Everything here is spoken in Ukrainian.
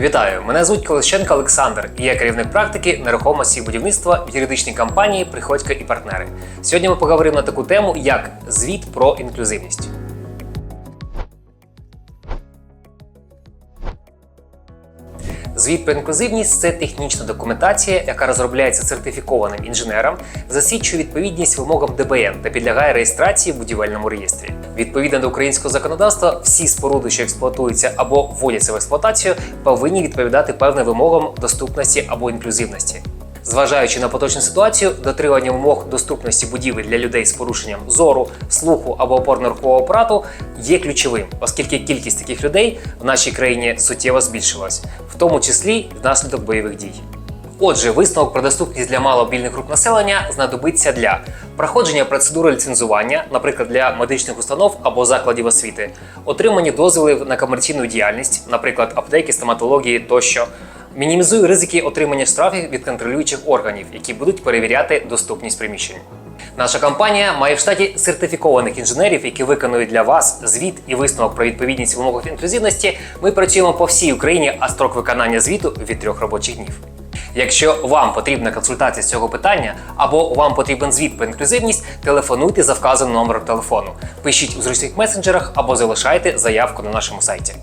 Вітаю! Мене звуть Колещенко Олександр, і я керівник практики нерухомості і будівництва в юридичній компанії Приходько і партнери. Сьогодні ми поговоримо на таку тему, як звіт про інклюзивність. Звіт про інклюзивність це технічна документація, яка розробляється сертифікованим інженером, засвідчує відповідність вимогам ДБН та підлягає реєстрації в будівельному реєстрі. Відповідно до українського законодавства, всі споруди, що експлуатуються або вводяться в експлуатацію, повинні відповідати певним вимогам доступності або інклюзивності. Зважаючи на поточну ситуацію, дотримання вимог доступності будівель для людей з порушенням зору, слуху або опорно-рухового апарату є ключовим, оскільки кількість таких людей в нашій країні суттєво збільшилась, в тому числі внаслідок бойових дій. Отже, висновок про доступність для маломобільних груп населення знадобиться для проходження процедури ліцензування, наприклад, для медичних установ або закладів освіти, отримання дозволів на комерційну діяльність, наприклад, аптеки, стоматології тощо. Мінімізує ризики отримання штрафів від контролюючих органів, які будуть перевіряти доступність приміщень. Наша компанія має в штаті сертифікованих інженерів, які виконують для вас звіт і висновок про відповідність вимогах інклюзивності. Ми працюємо по всій Україні, а строк виконання звіту від трьох робочих днів. Якщо вам потрібна консультація з цього питання або вам потрібен звіт про інклюзивність, телефонуйте за вказаним номером телефону, пишіть у зручних месенджерах або залишайте заявку на нашому сайті.